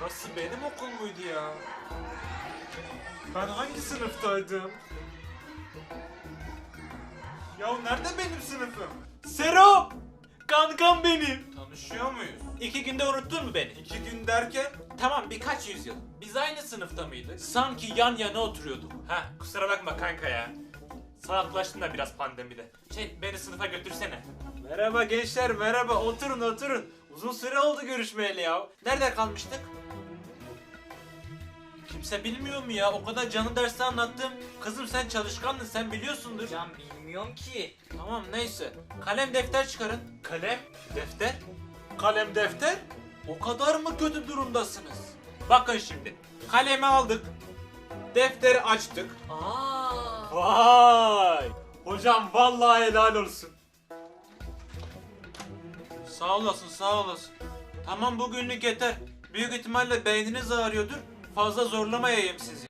Burası benim okul muydu ya? Ben hangi sınıftaydım? Ya nerede benim sınıfım? Sero! Kankam benim. Tanışıyor muyuz? İki günde unuttun mu beni? İki gün derken Tamam birkaç yüzyıl. Biz aynı sınıfta mıydık? Sanki yan yana oturuyorduk. Ha kusura bakma kanka ya. Salaklaştın da biraz pandemide. Şey beni sınıfa götürsene. Merhaba gençler merhaba oturun oturun. Uzun süre oldu görüşmeyeli ya. Nerede kalmıştık? Kimse bilmiyor mu ya? O kadar canı dersi anlattım. Kızım sen çalışkandın sen biliyorsundur. Hocam bilmiyorum ki. Tamam neyse. Kalem defter çıkarın. Kalem, defter. Kalem defter. O kadar mı kötü durumdasınız? Bakın şimdi. Kalemi aldık. Defteri açtık. Aa. Vay. Hocam vallahi helal olsun. Sağ olasın sağ olasın. Tamam bugünlük yeter. Büyük ihtimalle beyniniz ağrıyordur. Fazla zorlamayayım sizi.